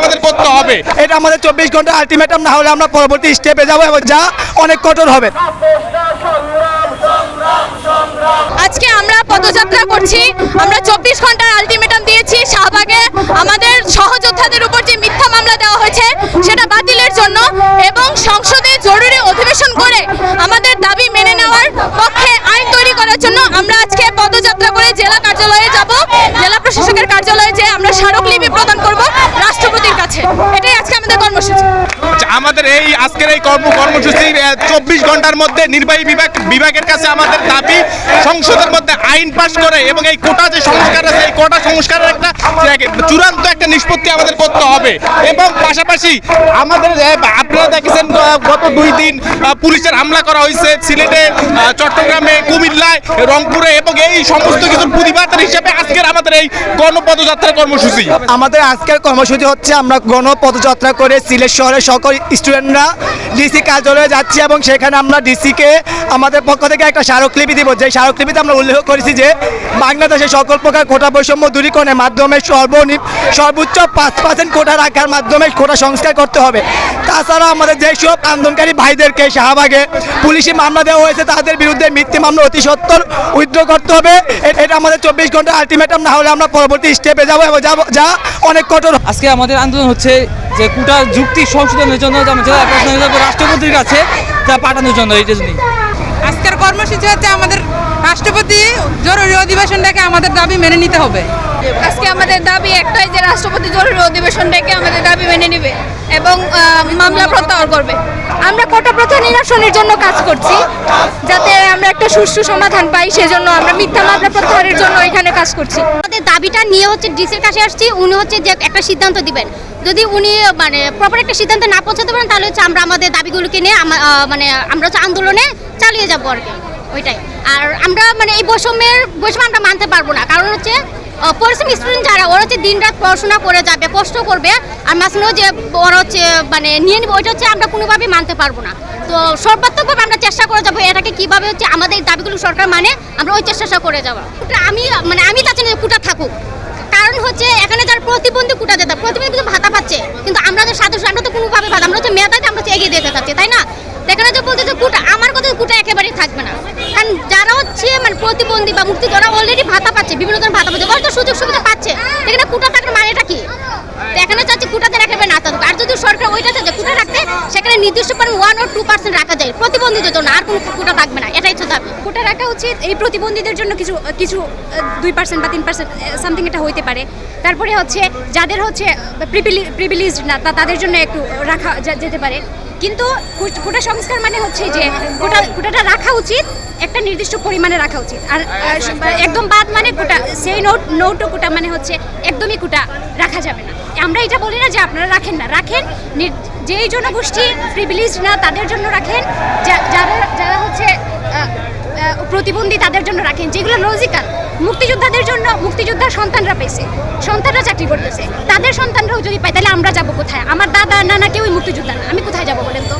আমাদের করতে হবে। এটা আমাদের চব্বিশ ঘণ্টা আলটিমেটাম না হলে আমরা পরবর্তী স্টেপে যাব এবং যা অনেক কঠোর হবে। আজকে আমরা পদযাত্রা করছি। আমরা চব্বিশ ঘণ্টার আলটিমেটাম দিয়েছি শাহবাগে। আমাদের সহযোদ্ধাদের উপর যে মিথ্যা মামলা দেওয়া হয়েছে সেটা বাতিলের জন্য এবং সংসদে জরুরি অধিবেশন করে আমাদের দাবি মেনে নেওয়ার পক্ষে আইন তৈরি করার জন্য আমরা আজকে পদযাত্রা করে জেলা কার্যালয়ে যাব জেলা প্রশাসকের কার্যালয়ে যে আমরা স্মারকলিপি প্রদান করব রাষ্ট্রপতির কাছে এটাই আজকে আমাদের কর্মসূচি আমাদের এই আজকের এই কর্ম, কর্মসূচি চব্বিশ ঘণ্টার মধ্যে নির্বাহী বিভাগ, বিভাগের কাছে আমাদের দাবি, সংসদের মধ্যে আইন পাশ করে এবং এই কোটা যে সংস্কার আছে, এই কোটা সংস্কারের একটা চূড়ান্ত নিষ্পত্তি আমাদের করতে হবে। এবং পাশাপাশি আমাদের আপনারা দেখেছেন গত দুই দিন পুলিশের হামলা করা হয়েছে সিলেটে চট্টগ্রামে, কুমিল্লায়, রংপুরে এবং এই সমস্ত কিছুর প্রতিবাদের হিসেবে আজকের আমাদের এই গণপদযাত্রা কর্মসূচি। আমাদের আজকের কর্মসূচি হচ্ছে আমরা গণ পদযাত্রা করে সিলেট শহরের সকল স্টুডেন্টরা ডিসি কার্যালয়ে যাচ্ছি এবং সেখানে আমরা ডিসিকে আমাদের পক্ষ থেকে একটা স্মারকলিপি দিব। যে স্মারকলিপিতে আমরা উল্লেখ করেছি যে বাংলাদেশে সকল প্রকার কোটা বৈষম্য দূরীকরণের মাধ্যমে সর্বনিম্ন সর্বোচ্চ পাঁচ পার্সেন্ট কোটা রাখার মাধ্যমে কোটা সংস্কার করতে হবে। তাছাড়া আমাদের যেসব আন্দোলনকারী ভাইদেরকে শাহবাগে পুলিশি মামলা দেওয়া হয়েছে তাদের বিরুদ্ধে মিথ্যে মামলা অতি সত্তর উইথড্র করতে হবে। এটা আমাদের চব্বিশ ঘণ্টা আলটিমেটাম না হলে আমরা পরবর্তী স্টেপে যাব এবং যাব যা অনেক কঠোর। আজকে আমাদের আন্দোলন হচ্ছে যে কোটা যুক্তি সংশোধনের জন্য যে রাষ্ট্রপতির কাছে তা পাঠানোর জন্য এই জন্যই। আজকের কর্মসূচি হচ্ছে আমাদের রাষ্ট্রপতি জরুরি অধিবেশন ডেকে আমাদের দাবি মেনে নিতে হবে। আজকে আমাদের দাবি একটাই যে রাষ্ট্রপতি জরুরি অধিবেশন ডেকে আমাদের দাবি মেনে নেবে এবং মামলা প্রত্যাহার করবে। আমরা কোটা প্রথা নিরসনের জন্য কাজ করছি, যাতে আমরা একটা সুষ্ঠু সমাধান পাই, সেজন্য আমরা মিথ্যা মামলা প্রত্যাহারের জন্য এখানে কাজ করছি। আমাদের দাবিটা নিয়ে হচ্ছে ডিসির কাছে আসছি, উনি হচ্ছে যে একটা সিদ্ধান্ত দিবেন। যদি উনি মানে প্রপার একটা সিদ্ধান্ত না পৌঁছাতে পারেন, তাহলে হচ্ছে আমরা আমাদের দাবিগুলোকে নিয়ে মানে আমরা হচ্ছে আন্দোলনে চালিয়ে যাব আর কি, ওইটাই। আর আমরা মানে এই বৈষম্যের বৈষম্য আমরা মানতে পারব না, কারণ হচ্ছে পরিশ্রমী স্টুডেন্ট যারা, ওরা হচ্ছে দিন রাত পড়াশোনা করে যাবে, কষ্ট করবে। আর মাঝখানেও যে ওরা হচ্ছে মানে নিয়ে নিবে, ওইটা হচ্ছে আমরা কোনোভাবেই মানতে পারব না। তো সর্বাত্মকভাবে আমরা চেষ্টা করে যাব এটাকে কীভাবে হচ্ছে আমাদের দাবিগুলো সরকার মানে আমরা ওই চেষ্টাটা করে যাব। আমি মানে আমি চাচ্ছি না কুটা থাকুক। কারণ হচ্ছে এখানে যারা প্রতিবন্ধী কুটা যেতে প্রতিবন্ধী কিন্তু ভাতা পাচ্ছে। কিন্তু আমরা যে সাধারণ আমরা তো কোনোভাবে ভাতা, আমরা হচ্ছে মেধাতে আমরা এগিয়ে দিতে চাচ্ছি, তাই না? এখানে যে বলতে যে কুটা, আমার কথা কুটা একেবারেই থাকবে না। কারণ যারা হচ্ছে মানে প্রতিবন্ধী বা মুক্তি যারা অলরেডি ভাতা পাচ্ছে, বিভিন্ন ধরনের ভাতা পাচ্ছে ওরা তো সুযোগ সুবিধা পাচ্ছে? এখানে কুটা থাকার মানেটা কি? এখানে চাচ্ছি কুটাতে একেবারে না থাকুক। আর যদি সরকার ওইটা চাচ্ছে কুটা রাখতে, সেখানে নির্দিষ্ট পরিমাণ ওয়ান ও টু পার্সেন্ট রাখা যায়। প্রতিবন্ধীদের জন্য আর কোনো কুটা থাকবে না, এটাই তো দাবি। কোটা রাখা উচিত, এই প্রতিবন্ধীদের জন্য কিছু কিছু দুই পার্সেন্ট বা তিন পার্সেন্ট সামথিং এটা হইতে পারে। তারপরে হচ্ছে, যাদের হচ্ছে প্রিভিলেজ না তাদের জন্য একটু রাখা যেতে পারে। কিন্তু কোট- সংস্কার মানে হচ্ছে যে কোটা কোটাটা রাখা উচিত, একটা নির্দিষ্ট পরিমাণে রাখা উচিত। আর একদম বাদ মানে কোটা, সেই নোট নোটও কুটা মানে হচ্ছে একদমই কুটা রাখা যাবে না। আমরা এটা বলি না যে আপনারা রাখেন না, রাখেন যেই জনগোষ্ঠী প্রিভিলেজ না, তাদের জন্য রাখেন। যারা যারা হচ্ছে আহ, আহ, প্রতিবন্ধী তাদের জন্য রাখেন, যেগুলো লজিক্যাল মুক্তিযোদ্ধাদের জন্য মুক্তিযোদ্ধার সন্তানরা পেয়েছে, সন্তানরা চাকরি করতেছে। তাদের সন্তানরাও যদি পায়, তাহলে আমরা যাব কোথায়? আমার দাদা, নানা কেউই মুক্তিযোদ্ধা না। আমি কোথায় যাব বলেন তো?